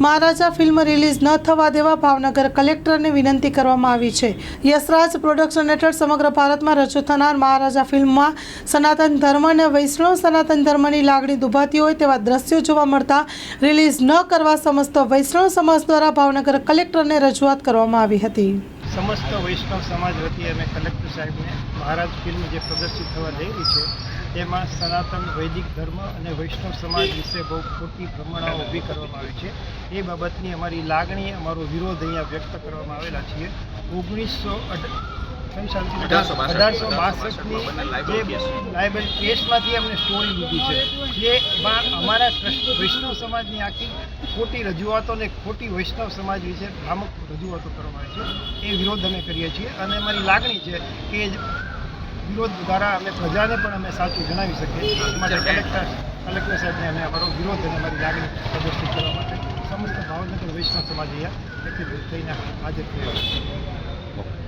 મહારાજા film release ન થવા દેવા ભાવનગર કલેક્ટરને વિનંતી કરવામાં આવી છે. યશરાજ પ્રોડક્શન હેઠળ સમગ્ર ભારતમાં રજૂ થનાર મહારાજા ફિલ્મમાં સનાતન ધર્મ અને વૈષ્ણવ સનાતન ધર્મની લાગણી દુભાતી હોય તેવા દ્રશ્યો જોવા મળતા રિલીઝ ન કરવા સમસ્ત વૈષ્ણવ સમાજ દ્વારા ભાવનગર કલેક્ટરને રજૂઆત કરવામાં આવી હતી. સમસ્ત વૈષ્ણવ સમાજ વતી અમે કલેક્ટર સાહેબને મહારાજ ફિલ્મ જે પ્રદર્શિત થવા જઈ રહી છે, તેમાં સનાતન વૈદિક ધર્મ અને વૈષ્ણવ સમાજ વિશે બહુ ખોટી ભ્રમણાઓ ઊભી કરવામાં આવી છે. એ બાબતની અમારી લાગણી, અમારો વિરોધ અહીંયા વ્યક્ત કરવામાં આવેલા છીએ. ઓગણીસો અઢારસો બાસઠ. અઢારસો બાસઠની જે લાયબલ કેસમાંથી અમને સ્ટોરી લીધી છે. જે એમાં અમારા કૃષ્ણ વૈષ્ણવ સમાજની આખી ખોટી રજૂઆતો અને ખોટી વૈષ્ણવ સમાજ વિશે ભ્રામક રજૂઆતો કરવામાં આવે છે. એ વિરોધ અમે કરીએ છીએ અને અમારી લાગણી છે કે એ જ વિરોધ દ્વારા અમે પ્રજાને પણ અમે સાચું જણાવી શકીએ. માટે કલેક્ટર કલેક્ટર સાહેબને અમે અમારો વિરોધ અને અમારી લાગણી પ્રદર્શિત કરવા માટે સમસ્ત ભાવનગર વૈષ્ણવ સમાજ અહીંયા એકત્રિત થઈને હાજર થયા